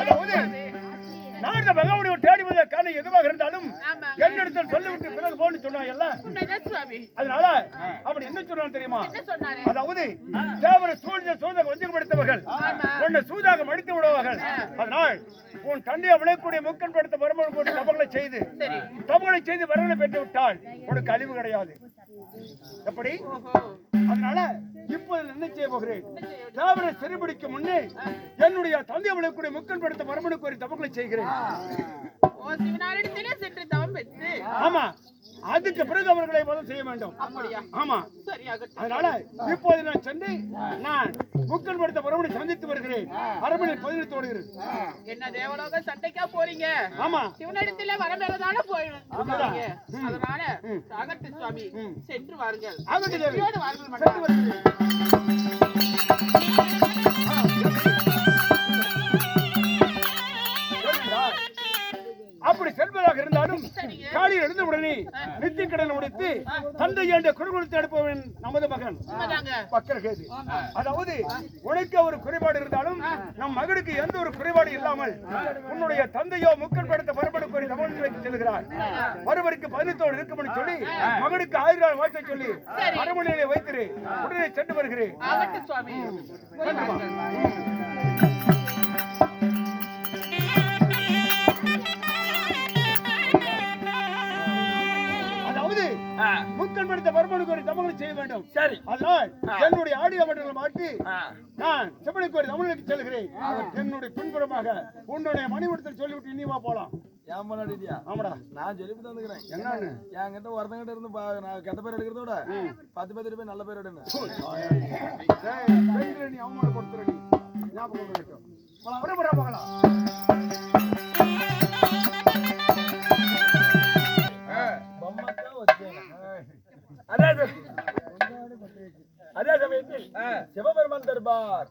அதாவது இந்த பகவானை தேடி வந்த காரணம் எதுவாக இருந்தாலும் ஆமா. என்னிடத்தில் சொல்லிவிட்டு பிறகு போன்னு சொன்னாங்கல்ல உண்மைதான் சுவாமி. அதனால அப்படி என்ன சொன்னான் தெரியுமா? என்ன சொன்னாரு? அதாவது தேவரை சூழ்ந்த சூதாக வஞ்சகப்படுத்தவர்கள் ஆமா. உன்னை சூதாக மடித்து விடுவார்கள். அதனால் உன் தந்தையை விளையக்கூடிய முக்கன் படுத்த வருமானம் போட்டு தபங்களை செய்து தபங்களை செய்து வரவனை பெற்று விட்டால் உனக்கு அழிவு கிடையாது. எப்படி? அதனால இப்போது என்ன செய்ய போகிறேன்? தேவரை சிறுபிடிக்கும் முன்னே என்னுடைய தந்தை விளையக்கூடிய முக்கன் படுத்த வருமானம் கோரி தபங்களை செய்கிறேன். ஆமா. அதுக்கு பிறகு அவர்களை முதல் செய்ய வேண்டும். ஆமா. அதனால இப்போது நான் சென்று நான் முக்கன் படுத்த வரமணி சந்தித்து வருகிறேன். அரமணி பதினெட்டு ஓடுகிறது என்ன தேவலோக சண்டைக்கா போறீங்க? ஆமா. சிவனிடத்திலே வரமேலதான போய் போறீங்க. ம். அதனால. சாகட்டு சுவாமி. சென்று வாருங்கள். வெற்றியோடு வாருங்கள். இருந்தாலும். காலையில் எழுந்த உடனே நித்திய கடனை முடித்து தந்தை என்ற குறுகுலத்தை எடுப்பவன் நமது மகன். உண்மைதாங்க. பக்கரகேது அதாவது உனக்கு ஒரு குறைபாடு இருந்தாலும் நம் மகனுக்கு எந்த ஒரு குறைபாடு இல்லாமல் உன்னுடைய தந்தையோ முக்கன் படுத்த பரபடு கோரி தமிழ்நிலைக்கு செல்கிறார். ஒருவருக்கு பதினெட்டோடு இருக்கும்னு சொல்லி மகனுக்கு ஆயிரம் வாழ்த்தை சொல்லி சரி. அரண்மனையிலே வைத்திரு. உடனே சென்று வருகிறேன். முக்கன் படுத்த பரபடு கோரி தமிழை செய்ய வேண்டும். சரி. அதனால் என்னுடைய ஆடியோ மண்டலம் மாற்றி. நான் செம்மணிக்கோரி தமிழுக்கு செல்கிறேன். என்னுடைய பின்புறமாக உன்னுடைய மணிவிடத்தில் சொல்லிவிட்டு வா போலாம். ஆமாடா. நான் சொல்லி தந்துக்கிறேன். என்னன்னு? என்கிட்ட ஒருத்தங்கிட்ட இருந்து நான் கெட்ட பேர் எடுக்கிறத விட பத்து பேர் போய் நல்ல பேர் எடுங்க நீ அவமானப்படுத்துறடி ஞாபகம் புறப்படா போகலாம். சிவபெருமன் தர்பார்.